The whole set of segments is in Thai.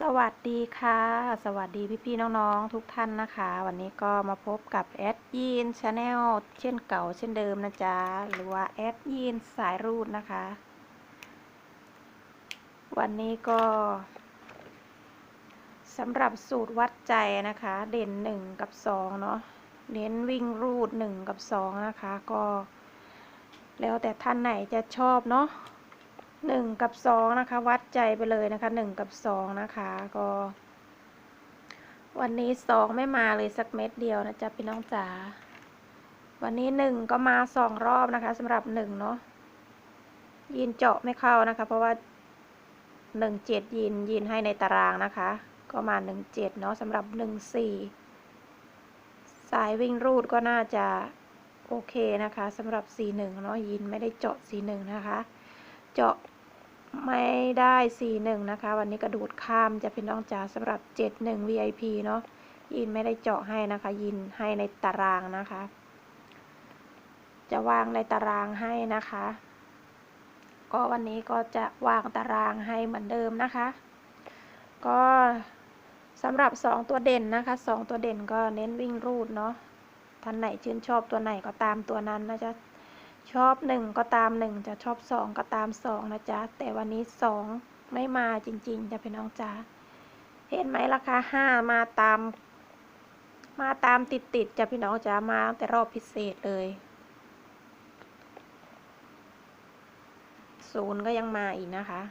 สวัสดีค่ะ สวัสดีพี่ๆน้องๆ ทุกท่านนะคะ วันนี้ก็มาพบกับแอดยีนชาแนลเช่นเก่าเช่นเดิมนะจ๊ะ หรือว่าแอดยีนสายรูดนะคะ วันนี้ก็สำหรับสูตรวัดใจนะคะ เด่นหนึ่งกับสองเนาะเน้นวิ่งรูดหนึ่งกับสองนะคะ ก็ แล้วแต่ท่านไหนจะชอบเนาะ หนึ่งกับสองนะคะ วัดใจไปเลยนะคะหนึ่งกับสองนะคะ ก็ วันนี้สองไม่มาเลยสักเม็ดเดียวนะจ๊ะพี่น้องจ๋าวันนี้หนึ่งก็มาสองรอบนะคะสำหรับหนึ่งเนาะยินเจาะไม่เข้านะคะ เพราะว่าหนึ่งเจ็ดยินยินให้ในตารางนะคะ ก็มาหนึ่งเจ็ดเนาะสำหรับหนึ่งสี่สายวิ่งรูดก็น่าจะโอเคนะคะสำหรับสี่หนึ่งเนาะยินไม่ได้เจาะสี่หนึ่งนะคะ เจาะไม่ได้สี่หนึ่งนะคะ วันนี้กระโดดข้ามจะเป็นน้องจ๋าสำหรับเจ็ดหนึ่ง VIP เนาะยินไม่ได้เจาะให้นะคะ ยินให้ในตารางนะคะ จะวางในตารางให้นะคะ ก็วันนี้ก็จะวางตารางให้เหมือนเดิมนะคะ ก็สำหรับสองตัวเด่นนะคะสองตัวเด่นก็เน้นวิ่งรูดเนาะท่านไหนชื่นชอบตัวไหนก็ตามตัวนั้นนะจ๊ะ ชอบหนึ่งก็ตามหนึ่งจะชอบสองก็ตามสองนะจ๊ะ แต่วันนี้สองไม่มาจริงๆ จะเป็นน้องจ๋าเห็นไหมราคาห้ามาตาม มาตามติดติดจะพี่น้องจ๋ามาแต่รอบพิเศษเลยศูนย์ก็ยังมาอีกนะคะ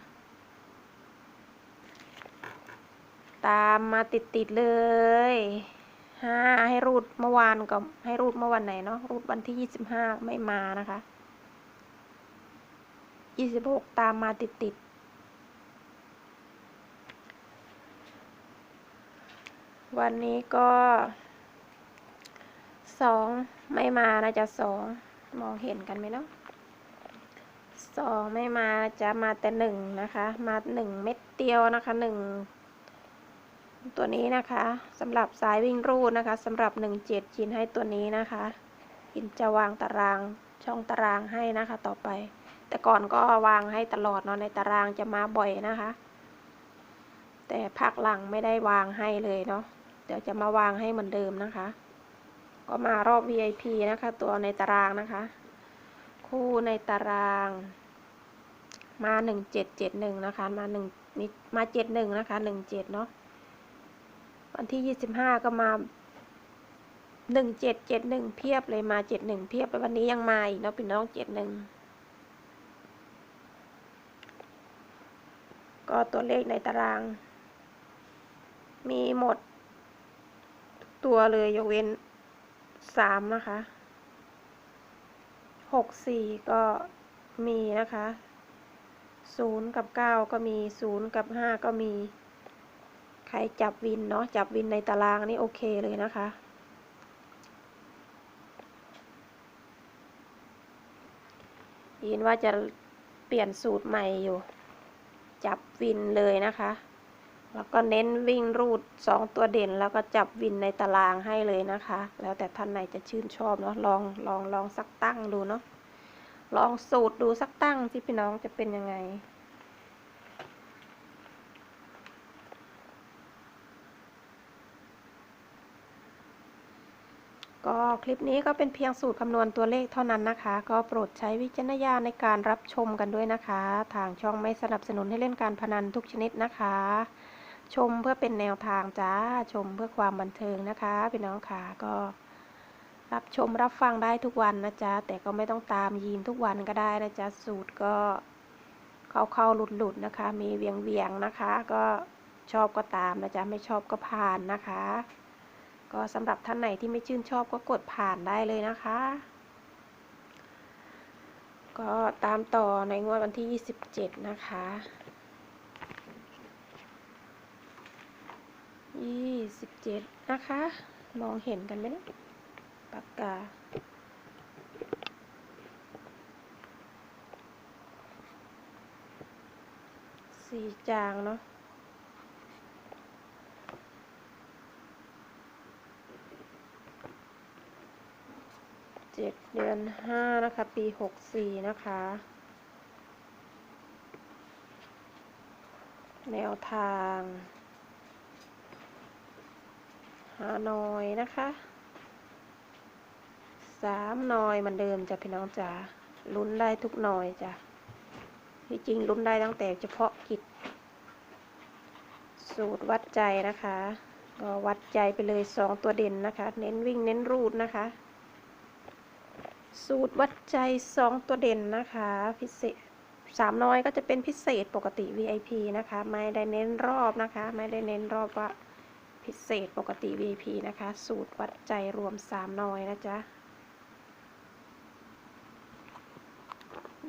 ตามมาติดติดเลย ห้าให้รูดเมื่อวานกับให้รูดเมื่อวันไหนเนาะรูดวันที่ยี่สิบห้าไม่มานะคะยี่สิบหกตามมาติดติดวันนี้ก็สองไม่มานะจ๊ะสองมองเห็นกันไหมเนาะสองไม่มาจะมาแต่หนึ่งนะคะ มาหนึ่งเม็ดเดียวนะคะหนึ่ง ตัวนี้นะคะสำหรับสายวิ่งรูดนะคะสำหรับ 17ชินให้ตัวนี้นะคะยินจะวางตารางช่องตารางให้นะคะ ต่อไป แต่ก่อนก็วางให้ตลอดเนาะในตารางจะมาบ่อยนะคะ แต่พักหลังไม่ได้วางให้เลยเนาะเดี๋ยวจะมาวางให้เหมือนเดิมนะคะ ก็มารอบ VIP นะคะ ตัวในตารางนะคะ คู่ในตารางมา 1771 นะคะ มา1นี่มา 71 นะคะ 17 เนาะ วันที่ยี่สิบห้าก็มาหนึ่งเจ็ดเจ็ดหนึ่งเพียบเลยมาเจ็ดหนึ่งเพียบเลยวันนี้ยังมาอีกเนาะพี่น้องเจ็ดหนึ่งก็ตัวเลขในตาราง มีหมด ตัวเลยยกเว้นสามนะคะหกสี่ก็มีนะคะศูนย์กับเก้าก็มีศูนย์กับห้าก็มี ใครจับวินเนาะจับวินในตารางนี่โอเคเลยนะคะ ยินว่าจะเปลี่ยนสูตรใหม่อยู่ จับวินเลยนะคะ แล้วก็เน้นวิ่งรูดสองตัวเด่น แล้วก็จับวินในตารางให้เลยนะคะ แล้วแต่ท่านไหนจะชื่นชอบเนาะลองลองลองสักตั้งดูเนาะลองสูตรดูสักตั้งที่พี่น้องจะเป็นยังไง ก็คลิปนี้ก็เป็นเพียงสูตรคำนวณตัวเลขเท่านั้นนะคะ ก็โปรดใช้วิจารณญาณในการรับชมกันด้วยนะคะ ทางช่องไม่สนับสนุนให้เล่นการพนันทุกชนิดนะคะ ชมเพื่อเป็นแนวทางจ้าชมเพื่อความบันเทิงนะคะพี่น้องค่ะก็รับชมรับฟังได้ทุกวันนะจ๊ะ แต่ก็ไม่ต้องตามยีนทุกวันก็ได้นะจ๊ะ สูตรก็เข้าเข้าหลุดหลุดนะคะ มีเวียงเวียงนะคะ ก็ชอบก็ตามนะจ๊ะ ไม่ชอบก็ผ่านนะคะ ก็สำหรับท่านไหนที่ไม่ชื่นชอบก็กดผ่านได้เลยนะคะ ก็ตามต่อในงวดวันที่ 27 นะคะ 27 นะคะ มองเห็นกันไหมนะปากกาสีจางเนาะ เจ็ดเดือนห้านะคะ ปีหกสี่นะคะ แนวทางหาหน่อยนะคะสามหน่อยเหมือนเดิมจ้ะพี่น้องจ๋าลุ้นได้ทุกหน่อยจ้ะที่จริงลุ้นได้ตั้งแต่เฉพาะกิจ สูตรวัดใจนะคะ ก็วัดใจไปเลยสองตัวเด่นนะคะ เน้นวิ่งเน้นรูดนะคะ สูตรวัดใจสองตัวเด่นนะคะ พิเศษสามน้อยก็จะเป็นพิเศษปกติ VIP นะคะ ไม่ได้เน้นรอบนะคะ ไม่ได้เน้นรอบว่าพิเศษปกติ VIP นะคะ สูตรวัดใจรวมสามน้อยนะจ๊ะ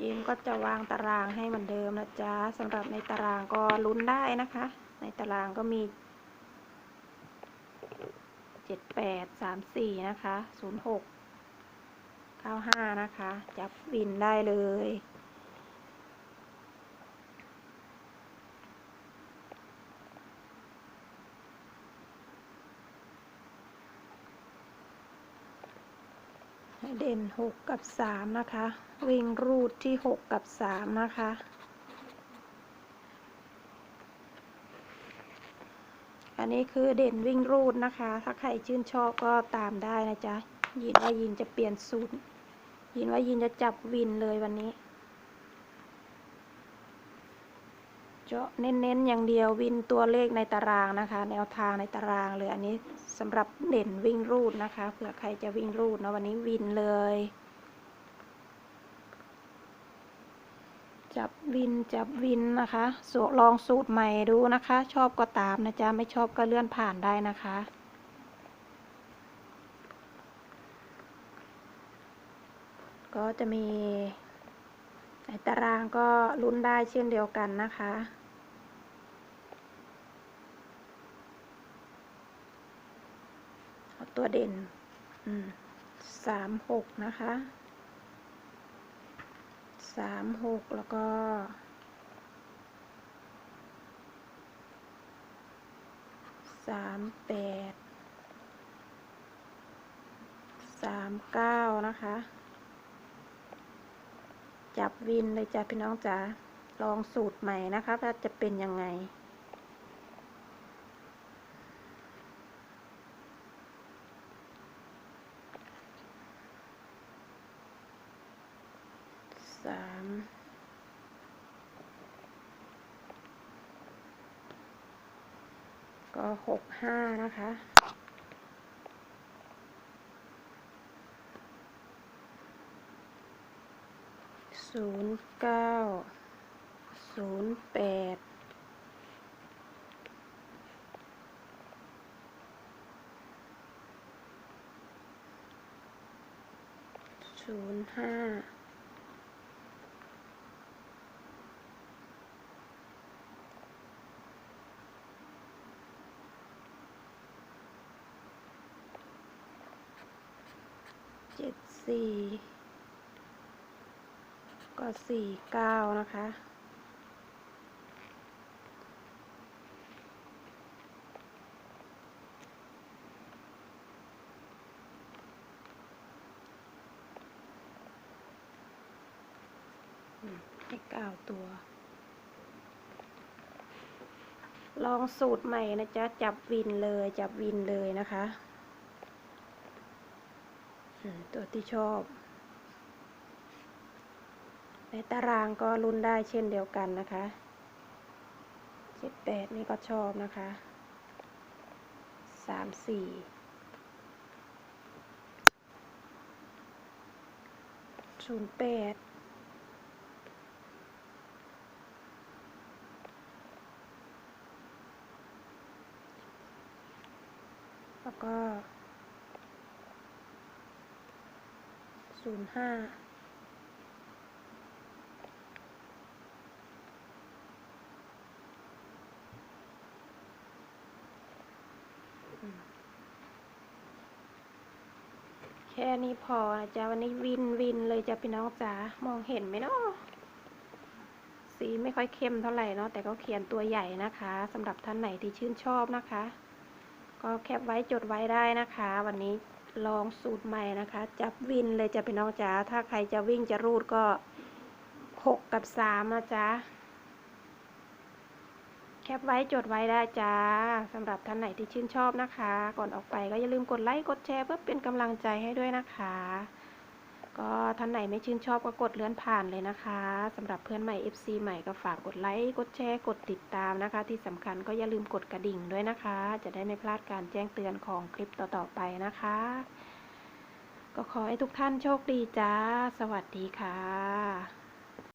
ยิมก็จะวางตารางให้เหมือนเดิมนะจ๊ะสำหรับในตารางก็ลุ้นได้นะคะ ในตารางก็มีเจ็ดแปดสามสี่นะคะศูนย์หก ก้าห้านะคะ จับวินได้เลย เด่นหกกับสามนะคะ วิ่งรูดที่หกกับสามนะคะอันนี้คือเด่นวิ่งรูดนะคะ ถ้าใครชื่นชอบก็ตามได้นะจ๊ะ ยินว่ายินจะเปลี่ยนสูตร ยินว่ายินจะจับวินเลยวันนี้ เจาะเน้นๆอย่างเดียววินตัวเลขในตารางนะคะ แนวทางในตารางเลยอันนี้สำหรับเด่นวิ่งรูดนะคะเผื่อใครจะวิ่งรูดนะวันนี้วินเลย จับวินจับวินนะคะสลองสูตรใหม่ดูนะคะ ชอบก็ตามนะจ๊ะไม่ชอบก็เลื่อนผ่านได้นะคะ ก็จะมีในตารางก็ลุ้นได้เช่นเดียวกันนะคะ ตัวเด่นสามหกนะคะสามหกแล้วก็สามแปดสามเก้านะคะ จับวินเลยจ้ะพี่น้องจ๋าลองสูตรใหม่นะคะว่าจะเป็นยังไง สามก็หกห้านะคะ ศูนย์เก้าศูนย์แปดศูนย์ห้าเจ็ดสี่ ก็สี่เก้านะคะ ให้เก้าตัว ลองสูตรใหม่นะจ๊ะ จับวินเลย จับวินเลยนะคะ ตัวที่ชอบ ในตารางก็ลุ้นได้เช่นเดียวกันนะคะเจ็ดแปดนี่ก็ชอบนะคะสามสี่ศูนย์แปดแล้วก็ศูนย์ห้า ค่นี้พอนะจ๊ะวันนี้วินวินเลยจ้ะพี่น้องจ๋ามองเห็นไหมเนาะสีไม่ค่อยเข้มเท่าไหร่เนาะแต่ก็เขียนตัวใหญ่นะคะสำหรับท่านไหนที่ชื่นชอบนะคะ ก็แคปไว้จดไว้ได้นะคะ วันนี้ลองสูตรใหม่นะคะ จับวินเลยจ้ะพี่น้องจ๋าถ้าใครจะวิ่งจะรูดก็หกกับสามนะจ๊ะ แคปไว้จดไว้ได้จ้าสำหรับท่านไหนที่ชื่นชอบนะคะ ก่อนออกไปก็อย่าลืมกดไลค์กดแชร์เพื่อเป็นกำลังใจให้ด้วยนะคะ ก็ท่านไหนไม่ชื่นชอบก็กดเลื่อนผ่านเลยนะคะสำหรับเพื่อนใหม่ FC ใหม่ก็ฝากกดไลค์กดแชร์กดติดตามนะคะ ที่สำคัญก็อย่าลืมกดกระดิ่งด้วยนะคะ จะได้ไม่พลาดการแจ้งเตือนของคลิปต่อๆไปนะคะ ก็ขอให้ทุกท่านโชคดีจ้า สวัสดีค่ะ